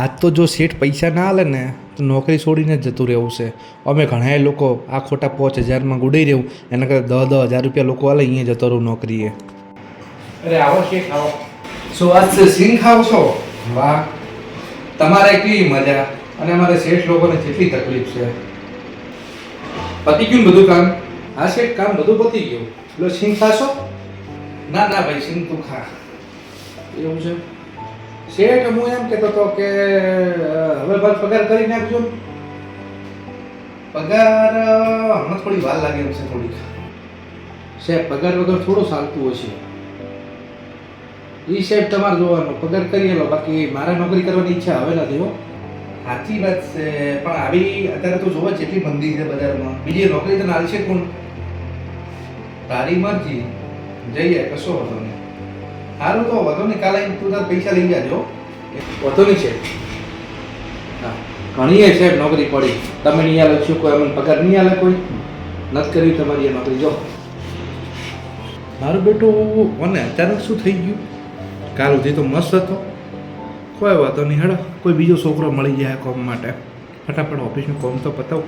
આજ તો જો શેઠ પૈસા ના આલે ને તો નોકરી છોડીને જ જતું રહેવું છે. અમે ઘણા લોકો આ ખોટા પાંચ હજારમાં ગુડાઈ રહેવું એના કરતાં દસ દસ હજાર રૂપિયા લોકો આલે અહીંયા જતો રહું નોકરીએ. અરે આવો શેઠ આવો. શું આજ સિંગ ખાવ છો? વાહ. તમારે કેવી મજા? અને અમારે શેઠ લોકોને કેટલી તકલીફ છે? પતી ગયું ને બધું કામ? હા શેઠ કામ બધું પતી ગયું. એટલે સિંગ ખાશો? ના ના ભાઈ સિંગ તું ખા. એવું છે? શેઠ હું એમ કહેતો હતો કે હવે બસ પગાર કરી નાખજો. પગાર હમણાં થોડી વાર લાગે એમ છે, થોડીક. સાહેબ, પગાર વગર થોડું ચાલતું હશે એ સાહેબ તમારે જોવાનો, પગાર કરી લો, બાકી મારે નોકરી કરવાની ઈચ્છા હવે નથી હો. સાચી વાત છે, પણ આવી અત્યારે તો જોવા જેટલી મંદી છે બજારમાં. બીજી નોકરી તો નાલ છે કોણ? તારી મરજી. જઈએ કશો વાંધો નહીં. સારું તો વાંધો નહીં કાલે તું તાર પૈસા લઈ જાજો વાંધો નહીં છે. ઘણીએ છે નોકરી પડી. તમે નહીં આલે શું કોઈ અમને પગાર નહીં આલે કોઈ? નથી કરી તમારી એ નોકરી જો. મારું બેટું મને અચાનક શું થઈ ગયું? કાલ સુધી તો મસ્ત હતો. કોઈ વાતો નહીં હેડો. કોઈ બીજો છોકરો મળી જાય કોમ માટે. ફટાફટ ઓફિસનું કોમ તો પતાવું.